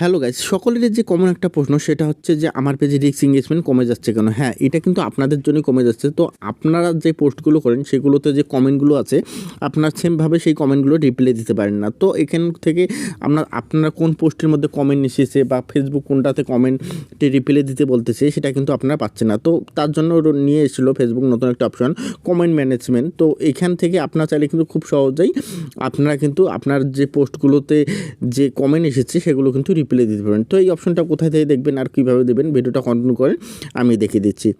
Hello guys সকলের যে common একটা প্রশ্ন সেটা হচ্ছে যে, আমার পেজে রিক্স এঙ্গেজমেন্ট কমে যাচ্ছে কেন? হ্যাঁ এটা কিন্তু আপনাদের জন্যই কমে যাচ্ছে। তো আপনারা যে পোস্টগুলো করেন, সেগুলোতে যে কমেন্টগুলো আছে, আপনার সেমভাবে সেই কমেন্টগুলো রিপ্লাই দিতে পারেন না। তো এখান থেকে আপনার আপনারা কোন পোস্টের মধ্যে কমেন্ট এসেছে বা ফেসবুক কোনটাতে কমেন্টে রিপ্লাই দিতে বলতেছে, সেটা কিন্তু আপনারা পাচ্ছেন না। তো তার জন্য নিয়ে এসেছিল ফেসবুক নতুন একটা অপশন কমেন্ট ম্যানেজমেন্ট তো এখান থেকে আপনার চাইলে কিন্তু খুব সহজেই আপনারা কিন্তু, আপনার যে পোস্টগুলোতে যে কমেন্ট এসেছে, সেগুলো কিন্তু রিপ্লাই দিতে পারবেন। তো এই অপশনটা কোথায় থেকে দেখবেন আর কীভাবে দেবেন ভিডিওটা কন্টিনিউ করেন, আমি দেখিয়ে দিচ্ছি।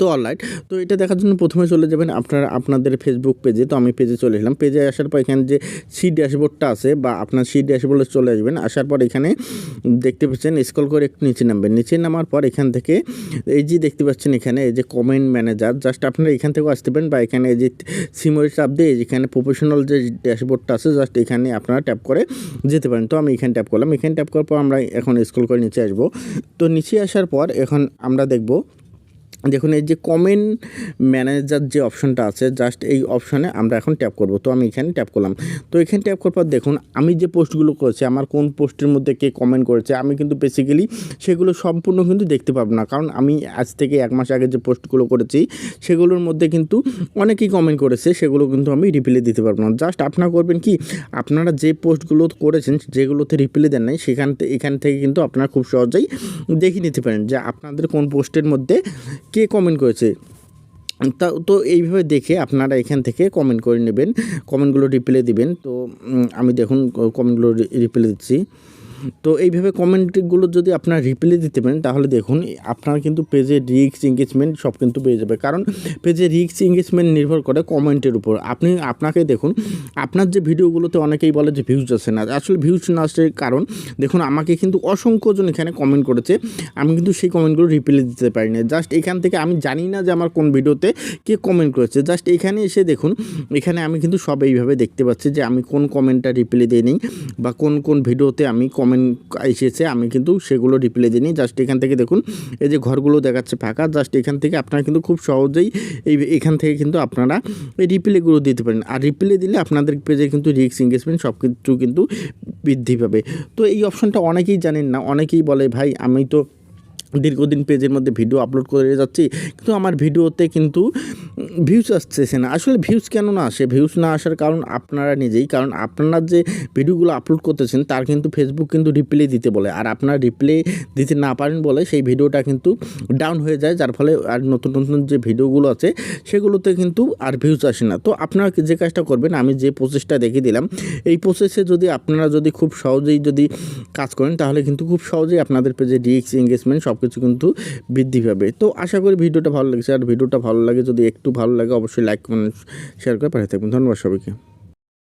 তো অলরাইট তো এটা দেখার জন্য প্রথমে চলে যাবেন আপনার, আপনাদের ফেসবুক পেজে তো আমি পেজে চলে এলাম। পেজে আসার পর এখানে যে সি ড্যাশবোর্ডটা আছে বা আপনার সি ড্যাশবোর্ডে চলে আসবেন। আসার পর এখানে দেখতে পাচ্ছেন স্ক্রল করে একটু নিচে নামবেন। নিচে নামার পর এখান থেকে এই যে দেখতে পাচ্ছেন এখানে, এই যে কমেন্ট ম্যানেজার জাস্ট আপনারা এখান থেকেও আসতে পারেন বা এখানে এই যে সিমোর চাপ দিয়ে এখানে প্রফেশনাল যে ড্যাশবোর্ডটা আছে জাস্ট এখানে আপনারা ট্যাপ করে যেতে পারেন। তো আমি এখানে ট্যাপ করলাম। এখানে ট্যাপ করার পর আমরা এখন স্ক্রল করে নিচে আসব। তো নিচে আসার পর এখন আমরা দেখব দেখুন, এই যে কমেন্ট ম্যানেজার যে অপশনটা আছে জাস্ট এই অপশনে আমরা এখন ট্যাপ করব। তো আমি এখানে ট্যাপ করলাম। তো এখানে ট্যাপ করার পর দেখুন, আমি যে পোস্টগুলো করেছি, আমার কোন পোস্টের মধ্যে কে কমেন্ট করেছে, আমি কিন্তু বেসিক্যালি সেগুলো সম্পূর্ণ কিন্তু দেখতে পাবো না। কারণ আমি আজ থেকে এক মাস আগে যে পোস্টগুলো করেছি, সেগুলোর মধ্যে কিন্তু অনেকেই কমেন্ট করেছে, সেগুলো কিন্তু আমি রিপ্লে দিতে পারব না। জাস্ট আপনারা করবেন কি, আপনারা যে পোস্টগুলো করেছেন, যেগুলোতে রিপ্লে দেন নাই, সেখান থেকে এখান থেকে কিন্তু আপনারা খুব সহজেই দেখে নিতে পারেন যে আপনাদের কোন পোস্টের মধ্যে কে কমেন্ট করেছে? তা, তো এইভাবে দেখে আপনারা এখান থেকে কমেন্ট করে নেবেন কমেন্টগুলো রিপ্লাই দিবেন। তো আমি দেখুন কমেন্টগুলো রিপ্লাই দিচ্ছি। তো এইভাবে কমেন্টগুলো যদি আপনারা রিপ্লাই দিতে পারেন, তাহলে দেখুন, আপনার কিন্তু পেজে রিক্স এঙ্গেজমেন্ট সব কিন্তু পেয়ে যাবে। কারণ পেজে রিক্স এঙ্গেজমেন্ট নির্ভর করে কমেন্টের উপর। আপনি, আপনাকে দেখুন, আপনার যে ভিডিওগুলোতে অনেকেই বলে যে ভিউজ আসে না। আসলে ভিউজ না আসার কারণ, দেখুন, আমাকে কিন্তু অসংখ্যজন এখানে কমেন্ট করেছে। আমি কিন্তু সেই কমেন্টগুলো রিপ্লাই দিতে পারি না জাস্ট এখান থেকে আমি জানি না যে আমার কোন ভিডিওতে কে কমেন্ট করেছে। জাস্ট এখানে এসে দেখুন, এখানে আমি কিন্তু সব এইভাবে দেখতে পাচ্ছি যে আমি কোন কমেন্টটা রিপ্লাই দিই বা কোন কোন ভিডিওতে আমি কমেন্ট এসেছে, আমি কিন্তু সেগুলো রিপ্লাই দিই নি জাস্ট এখান থেকে দেখুন, এই যে ঘরগুলো দেখাচ্ছে ফাঁকা জাস্ট এখান থেকে আপনারা কিন্তু খুব সহজেই এই এখান থেকে কিন্তু আপনারা এই রিপ্লাইগুলো দিতে পারেন। আর রিপ্লাই দিলে আপনাদের পেজে কিন্তু রিক্স এঙ্গেজমেন্ট সব কিছু কিন্তু বৃদ্ধি পাবে। তো এই অপশনটা অনেকেই জানেন না, অনেকেই বলে, ভাই, আমি তো দীর্ঘদিন পেজের মধ্যে ভিডিও আপলোড করে যাচ্ছি। কিন্তু আমার ভিডিওতে কিন্তু ভিউজ আসতেছে না। আসলে ভিউজ কেন না আসে? ভিউজ না আসার কারণ আপনারা নিজেই। কারণ আপনারা যে ভিডিওগুলো আপলোড করতেছেন, তার কিন্তু ফেসবুক কিন্তু রিপ্লাই দিতে বলে। আর আপনারা রিপ্লাই দিতে না পারেন বলে সেই ভিডিওটা কিন্তু ডাউন হয়ে যায়। যার ফলে আর নতুন নতুন যে ভিডিওগুলো আছে, সেগুলোতে কিন্তু আর ভিউজ আসে না। তো আপনারা যে কাজটা করবেন, আমি যে প্রসেসটা দেখিয়ে দিলাম, এই প্রসেসে যদি আপনারা যদি খুব সহজেই যদি কাজ করেন, তাহলে কিন্তু খুব সহজেই আপনাদের পেজে রিক্স এঙ্গেজমেন্ট সব কিছু কিন্তু বৃদ্ধি পাবে। তো আশা করি ভিডিওটা ভালো লেগেছে। আর ভিডিওটা ভালো লাগে যদি একটু ভালো লাগে অবশ্যই লাইক কমেন্ট শেয়ার করে পাঠিয়ে থাকবেন। ধন্যবাদ সবাইকে।